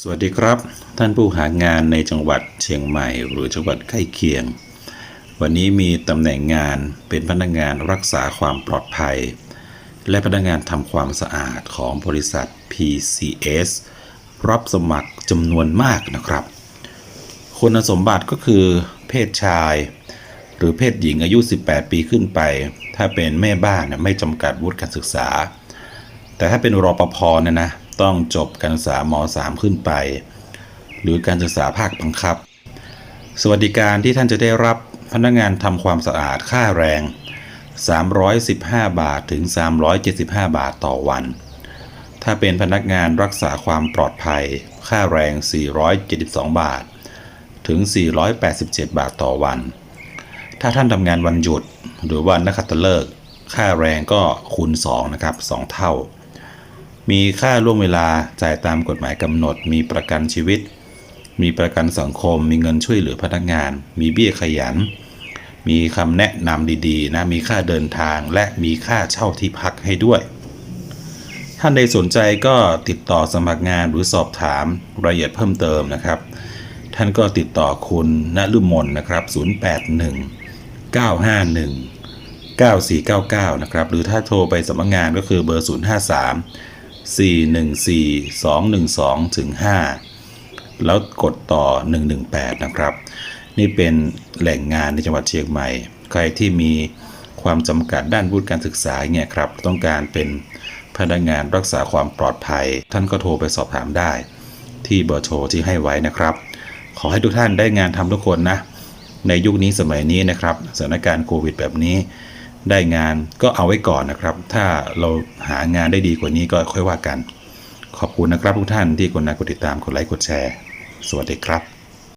สวัสดีครับ ท่านผู้หางานในจังหวัดเชียงใหม่ หรือจังหวัดใกล้เคียง วันนี้มีตำแหน่งงานเป็นพนักงานรักษาความปลอดภัย และพนักงานทำความสะอาดของบริษัท PCS รับสมัครจำนวนมากนะครับ คุณสมบัติก็คือเพศชาย หรือเพศหญิงอายุ 18 ปีขึ้นไป ถ้าเป็นแม่บ้านไม่จำกัดวุฒิการศึกษา แต่ถ้าเป็นรปภเนี่ยนะ ต้องจบการศึกษาม3ขึ้นไป หรือการศึกษาภาคบังคับ สวัสดิการที่ท่านจะได้รับพนักงานทำความสะอาดค่าแรง 315 บาทถึง 375 บาทต่อวัน ถ้าเป็นพนักงานรักษาความปลอดภัย ค่าแรง 472 บาท ถึง 487 บาทต่อวัน ถ้าท่านทำงานวันหยุดหรือวันนักขัตฤกษ์ค่าแรงก็คูณ 2 นะครับ 2 เท่า มีค่าล่วงเวลาจ่ายตามกฎหมายกำหนด มีประกันชีวิต มีประกันสังคม มีเงินช่วยเหลือพนักงาน มีเบี้ยขยัน มีคำแนะนำดีๆนะ มีค่าเดินทางและมีค่าเช่าที่พักให้ด้วย ท่านใดสนใจก็ติดต่อสมัครงานหรือสอบถามรายละเอียดเพิ่มเติมนะครับ ท่านก็ติดต่อคุณณลุมนนะครับ 081 951 9499 นะครับ หรือถ้าโทรไปสำนักงานก็คือเบอร์ 053 414 212ถึง5แล้วกดต่อ 118 นะครับ นี่เป็นแหล่งงานในจังหวัดเชียงใหม่ ใครที่มีความจำกัดด้านวุฒิการศึกษาเนี่ยครับ ต้องการเป็นพนักงานรักษาความปลอดภัย ท่านก็โทรไปสอบถามได้ ที่เบอร์โทรที่ให้ไว้นะครับ ขอให้ทุกท่านได้งานทำทุกคนนะ ในยุคนี้สมัยนี้นะครับ สถานการณ์โควิดแบบนี้ ได้งานก็เอาไว้ก่อนนะครับ ถ้าเราหางานได้ดีกว่านี้ก็ค่อยว่ากัน ขอบคุณนะครับทุกท่านที่กดไลค์กดติดตามกดไลค์กดแชร์ สวัสดีครับ